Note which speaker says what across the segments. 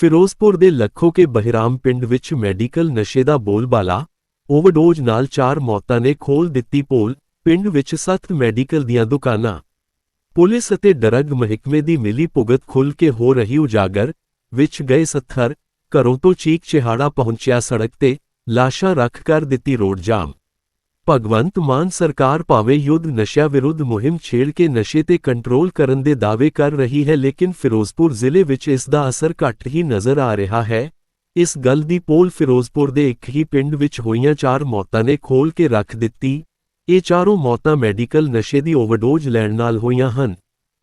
Speaker 1: ਫਿਰੋਜ਼ਪੁਰ ਦੇ ਲੱਖੋ ਕੇ ਬਹਿਰਾਮ ਪਿੰਡ ਵਿੱਚ ਮੈਡੀਕਲ ਨਸ਼ੇ ਦਾ ਬੋਲਬਾਲਾ, ਓਵਰਡੋਜ਼ ਨਾਲ ਚਾਰ ਮੌਤਾਂ ਨੇ ਖੋਲ ਦਿੱਤੀ ਪੋਲ, ਪਿੰਡ ਵਿੱਚ ਸੱਤ ਮੈਡੀਕਲ ਦੀਆਂ ਦੁਕਾਨਾਂ। ਪੁਲਿਸ ਅਤੇ ਡਰੱਗ ਮਹਿਕਮੇ ਦੀ ਮਿਲੀ ਭੁਗਤ ਖੁੱਲ ਕੇ ਹੋ ਰਹੀ ਉਜਾਗਰ, ਵਿੱਚ ਗਏ ਸੱਥਰ, ਘਰੋਂ ਤੋਂ ਚੀਕ ਚਿਹਾੜਾ ਪਹੁੰਚਿਆ ਸੜਕ ਤੇ, ਲਾਸ਼ਾਂ ਰੱਖ ਕਰ ਦਿੱਤੀ ਰੋਡ ਜਾਮ। ਭਗਵੰਤ ਮਾਨ ਸਰਕਾਰ ਭਾਵੇਂ ਯੁੱਧ ਨਸ਼ਿਆਂ ਵਿਰੁੱਧ ਮੁਹਿੰਮ ਛੇੜ ਕੇ ਨਸ਼ੇ ਤੇ ਕੰਟਰੋਲ ਕਰਨ ਦੇ ਦਾਅਵੇ ਕਰ ਰਹੀ ਹੈ ਲੇਕਿਨ ਫਿਰੋਜ਼ਪੁਰ ਜ਼ਿਲ੍ਹੇ ਵਿੱਚ ਇਸ ਦਾ ਅਸਰ ਘੱਟ ਹੀ ਨਜ਼ਰ ਆ ਰਿਹਾ ਹੈ। ਇਸ ਗੱਲ ਦੀ ਪੋਲ ਫਿਰੋਜ਼ਪੁਰ ਦੇ ਇੱਕ ਹੀ ਪਿੰਡ ਵਿੱਚ ਹੋਈਆਂ ਚਾਰ ਮੌਤਾਂ ਨੇ ਖੋਲ ਕੇ ਰੱਖ ਦਿੱਤੀ। ਇਹ ਚਾਰੋਂ ਮੌਤਾਂ ਮੈਡੀਕਲ ਨਸ਼ੇ ਦੀ ਓਵਰਡੋਜ਼ ਲੈਣ ਨਾਲ ਹੋਈਆਂ ਹਨ।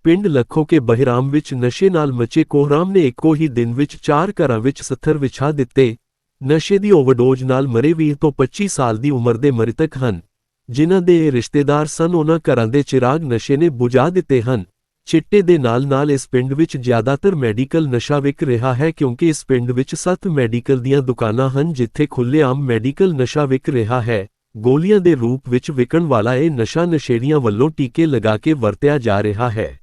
Speaker 1: ਪਿੰਡ ਲੱਖੋ ਕੇ ਬਹਿਰਾਮ ਵਿੱਚ ਨਸ਼ੇ ਨਾਲ ਮਚੇ ਕੋਹਰਾਮ ਨੇ ਇੱਕੋ ਹੀ ਦਿਨ ਵਿੱਚ ਚਾਰ ਘਰਾਂ ਵਿੱਚ ਸੱਥਰ ਵਿਛਾ ਦਿੱਤੇ। ਨਸ਼ੇ ਦੀ ਓਵਰਡੋਜ਼ ਨਾਲ ਮਰੇ 20 ਤੋਂ 25 ਸਾਲ ਦੀ ਉਮਰ ਦੇ ਮ੍ਰਿਤਕ ਹਨ, ਜਿਨ੍ਹਾਂ ਦੇ ਰਿਸ਼ਤੇਦਾਰ ਸਨ। ਉਹਨਾਂ ਘਰਾਂ ਦੇ ਚਿਰਾਗ ਨਸ਼ੇ ਨੇ ਬੁਝਾ ਦਿੱਤੇ ਹਨ। ਚਿੱਟੇ ਦੇ ਨਾਲ-ਨਾਲ ਇਸ ਪਿੰਡ ਵਿੱਚ ਜ਼ਿਆਦਾਤਰ ਮੈਡੀਕਲ ਨਸ਼ਾ ਵਿਕ ਰਿਹਾ ਹੈ, ਕਿਉਂਕਿ ਇਸ ਪਿੰਡ ਵਿੱਚ 7 ਮੈਡੀਕਲ ਦੀਆਂ ਦੁਕਾਨਾਂ ਹਨ, ਜਿੱਥੇ ਖੁੱਲ੍ਹੇਆਮ ਮੈਡੀਕਲ ਨਸ਼ਾ ਵਿਕ ਰਿਹਾ ਹੈ। ਗੋਲੀਆਂ ਦੇ ਰੂਪ ਵਿੱਚ ਵਿਕਣ ਵਾਲਾ ਇਹ ਨਸ਼ਾ ਨਸ਼ੇੜੀਆਂ ਵੱਲੋਂ ਟੀਕੇ ਲਗਾ ਕੇ ਵਰਤਿਆ ਜਾ ਰਿਹਾ ਹੈ।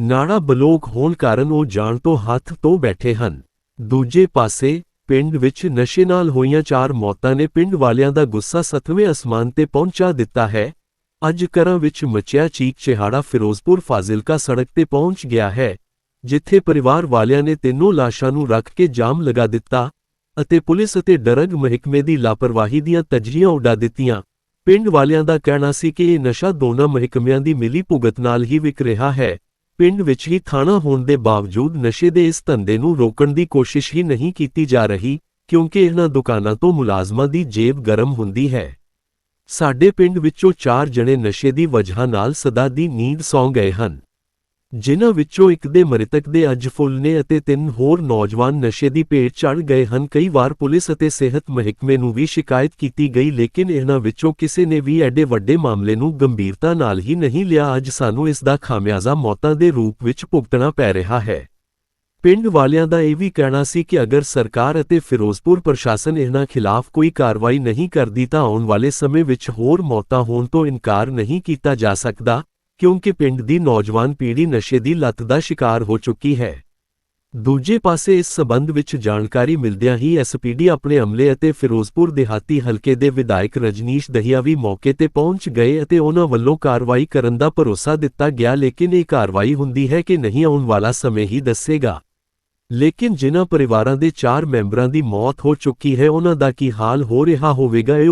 Speaker 1: ਨਾੜਾ ਬਲੋਕ ਹੋਣ ਕਾਰਨ ਉਹ ਜਾਣ ਤੋਂ ਹੱਥ ਤੋਂ ਬੈਠੇ ਹਨ। ਦੂਜੇ ਪਾਸੇ ਪਿੰਡ ਵਿੱਚ ਨਸ਼ੇ ਨਾਲ ਹੋਈਆਂ ਚਾਰ ਮੌਤਾਂ ਨੇ ਪਿੰਡ ਵਾਲਿਆਂ ਦਾ ਗੁੱਸਾ ਸੱਤਵੇਂ ਅਸਮਾਨ ਤੇ ਪਹੁੰਚਾ ਦਿੱਤਾ ਹੈ। ਅੱਜ ਘਰਾਂ ਵਿੱਚ ਮਚਿਆ ਚੀਕ ਚਿਹਾੜਾ ਫਿਰੋਜ਼ਪੁਰ ਫਾਜ਼ਿਲਕਾ ਸੜਕ ਤੇ ਪਹੁੰਚ ਗਿਆ ਹੈ, ਜਿੱਥੇ ਪਰਿਵਾਰ ਵਾਲਿਆਂ ਨੇ ਤਿੰਨੋਂ ਲਾਸ਼ਾਂ ਨੂੰ ਰੱਖ ਕੇ ਜਾਮ ਲਗਾ ਦਿੱਤਾ ਅਤੇ ਪੁਲਿਸ ਅਤੇ ਡਰੱਗ ਮਹਿਕਮੇ ਦੀ ਲਾਪਰਵਾਹੀ ਦੀਆਂ ਤਜਰੀਆਂ ਉਡਾ ਦਿੱਤੀਆਂ। ਪਿੰਡ ਵਾਲਿਆਂ ਦਾ ਕਹਿਣਾ ਸੀ ਕਿ ਇਹ ਨਸ਼ਾ ਦੋਨਾਂ ਮਹਿਕਮਿਆਂ ਦੀ ਮਿਲੀ ਭੁਗਤ ਨਾਲ ਹੀ ਵਿਕ ਰਿਹਾ ਹੈ। ਪਿੰਡ ਵਿੱਚ ਹੀ ਥਾਣਾ ਹੋਣ ਦੇ ਬਾਵਜੂਦ ਨਸ਼ੇ ਦੇ ਇਸ ਧੰਦੇ ਨੂੰ ਰੋਕਣ ਦੀ ਕੋਸ਼ਿਸ਼ ਹੀ ਨਹੀਂ ਕੀਤੀ ਜਾ ਰਹੀ, ਕਿਉਂਕਿ ਇਹਨਾਂ ਦੁਕਾਨਾਂ ਤੋਂ ਮੁਲਾਜ਼ਮਾਂ ਦੀ ਜੇਬ ਗਰਮ ਹੁੰਦੀ ਹੈ। ਸਾਡੇ ਪਿੰਡ ਵਿੱਚੋਂ ਚਾਰ ਜਣੇ ਨਸ਼ੇ ਦੀ ਵਜ੍ਹਾ ਨਾਲ ਸਦਾ ਦੀ ਨੀਂਦ ਸੌਂ ਗਏ ਹਨ। ਜਿਨ੍ਹਾਂ ਵਿੱਚੋਂ ਇੱਕ ਦੇ ਮ੍ਰਿਤਕ ਦੇ ਅੱਜ ਫੁੱਲ ਨੇ ਅਤੇ ਤਿੰਨ ਹੋਰ ਨੌਜਵਾਨ ਨਸ਼ੇ ਦੀ ਭੇਟ ਚੜ ਗਏ ਹਨ। ਕਈ ਵਾਰ ਪੁਲਿਸ ਅਤੇ ਸਿਹਤ ਮਹਿਕਮੇ ਨੂੰ ਵੀ ਸ਼ਿਕਾਇਤ ਕੀਤੀ ਗਈ, ਲੇਕਿਨ ਇਹਨਾਂ ਵਿੱਚੋਂ ਕਿਸੇ ਨੇ ਵੀ ਐਡੇ ਵੱਡੇ ਮਾਮਲੇ ਨੂੰ ਗੰਭੀਰਤਾ ਨਾਲ ਹੀ ਨਹੀਂ ਲਿਆ। ਅੱਜ ਸਾਨੂੰ ਇਸ ਦਾ ਖਾਮਿਆਜ਼ਾ ਮੌਤਾਂ ਦੇ ਰੂਪ ਵਿੱਚ ਭੁਗਤਣਾ ਪੈ ਰਿਹਾ ਹੈ। ਪਿੰਡ ਵਾਲਿਆਂ ਦਾ ਇਹ ਵੀ ਕਹਿਣਾ ਸੀ ਕਿ ਅਗਰ ਸਰਕਾਰ ਅਤੇ ਫਿਰੋਜ਼ਪੁਰ ਪ੍ਰਸ਼ਾਸਨ ਇਹਨਾਂ ਖਿਲਾਫ ਕੋਈ ਕਾਰਵਾਈ ਨਹੀਂ ਕਰਦੀ ਤਾਂ ਆਉਣ ਵਾਲੇ ਸਮੇਂ ਵਿੱਚ ਹੋਰ ਮੌਤਾਂ ਹੋਣ ਤੋਂ ਇਨਕਾਰ ਨਹੀਂ ਕੀਤਾ ਜਾ ਸਕਦਾ। ਕਿਉਂਕਿ ਪਿੰਡ ਦੀ ਨੌਜਵਾਨ ਪੀੜ੍ਹੀ ਨਸ਼ੇ ਦੀ ਲੱਤ ਦਾ ਸ਼ਿਕਾਰ ਹੋ ਚੁੱਕੀ ਹੈ। ਦੂਜੇ ਪਾਸੇ ਇਸ ਸਬੰਧ ਵਿੱਚ ਜਾਣਕਾਰੀ ਮਿਲਦਿਆਂ ਹੀ ਐਸਪੀਡੀ ਆਪਣੇ ਅਮਲੇ ਅਤੇ ਫਿਰੋਜ਼ਪੁਰ ਦਿਹਾਤੀ ਹਲਕੇ ਦੇ ਵਿਧਾਇਕ ਰਜਨੀਸ਼ ਦਹੀਆ ਵੀ ਮੌਕੇ ਤੇ ਪਹੁੰਚ ਗਏ ਅਤੇ ਉਹਨਾਂ ਵੱਲੋਂ ਕਾਰਵਾਈ ਕਰਨ ਦਾ ਭਰੋਸਾ ਦਿੱਤਾ ਗਿਆ, ਲੇਕਿਨ ਇਹ ਕਾਰਵਾਈ ਹੁੰਦੀ ਹੈ ਕਿ ਨਹੀਂ ਆਉਣ ਵਾਲਾ ਸਮੇਂ ਹੀ ਦੱਸੇਗਾ। ਲੇਕਿਨ ਜਿਨ੍ਹਾਂ ਪਰਿਵਾਰਾਂ ਦੇ 4 ਮੈਂਬਰਾਂ ਦੀ ਮੌਤ ਹੋ ਚੁੱਕੀ ਹੈ, ਉਹਨਾਂ ਦਾ ਕੀ ਹਾਲ ਹੋ ਰਿਹਾ ਹੋਵੇਗਾ, ਇਹ